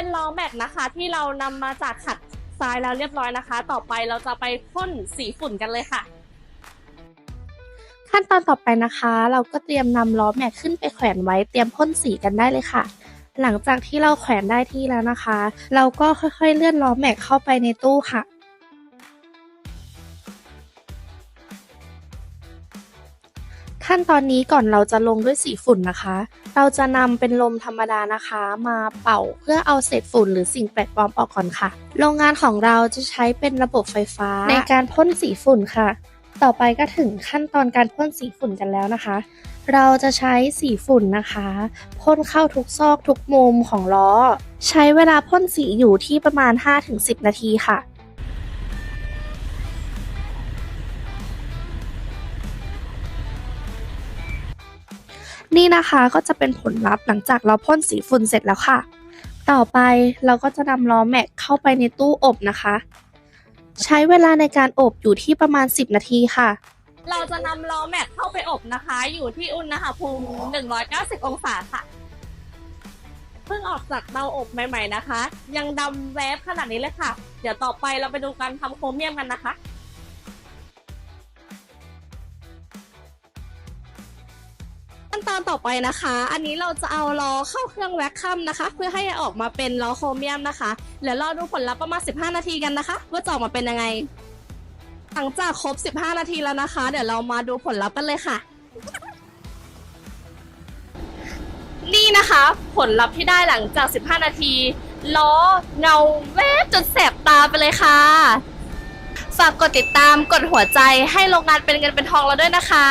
เป็นล้อแม็กนะคะ ที่เรานำมาจากขัดทรายแล้วเรียบร้อยนะคะ ต่อไปเราจะไปพ่นสีฝุ่นกันเลยค่ะ ขั้นตอนต่อไปนะคะ เราก็เตรียมนำล้อแม็กขึ้นไปแขวนไว้เตรียมพ่นสีกันได้เลยค่ะหลังจากที่เราแขวนได้ที่แล้วนะคะ เราก็ค่อยๆเลื่อนล้อแม็กเข้าไปในตู้ค่ะ ขั้นตอนนี้ก่อนเราจะลงด้วยสีฝุ่นนะคะ เราจะนำเป็นลมธรรมดานะคะ มาเป่าเพื่อเอาเศษฝุ่นหรือสิ่งแปลกปลอมออกก่อนค่ะ โรงงานของเราจะใช้เป็นระบบไฟฟ้า ในการพ่นสีฝุ่นค่ะ ต่อไปก็ถึงขั้นตอนการพ่นสีฝุ่นกันแล้วนะคะ เราจะใช้สีฝุ่นนะคะพ่นเข้าทุกซอกทุกมุมของล้อ ใช้เวลาพ่นสีอยู่ที่ประมาณ 5-10 นาทีค่ะ นี่นะคะก็จะเป็นผลลัพธ์หลังจากเราพ่นสีฝุ่นเสร็จแล้วค่ะ ต่อไปเราก็จะนำล้อแม็กเข้าไปในตู้อบนะคะ ใช้เวลาในการอบอยู่ที่ประมาณ 10 นาทีค่ะ เราจะนำล้อแม็กเข้าไปอบนะคะ อยู่ที่อุณหภูมิ 190 องศาค่ะเพิ่งออกจากเตาอบใหม่ ๆนะคะ ยังดำแวบขนาดนี้เลยค่ะ เดี๋ยวต่อไปเราไปดูการทำโครเมียมกันนะคะ ขั้นตอนต่อไปนะคะ อันนี้เราจะเอาล้อเข้าเครื่องแว็กคัมนะคะ เพื่อให้ออกมาเป็นล้อโครเมียมนะคะเดี๋ยวรอดูผลลัพธ์ประมาณ 15 นาทีกันนะคะ ว่าจะออกมาเป็นยังไง หลังจากครบ 15 นาทีแล้วนะคะ เดี๋ยวเรามาดูผลลัพธ์กันเลยค่ะ นี่นะคะ ผลลัพธ์ที่ได้หลังจาก 15 นาที ล้อเงาแวบจนแสบตาไปเลยค่ะ ฝากกดติดตามกดหัวใจให้โรงงานเป็นเงินเป็นทองเราด้วยนะคะ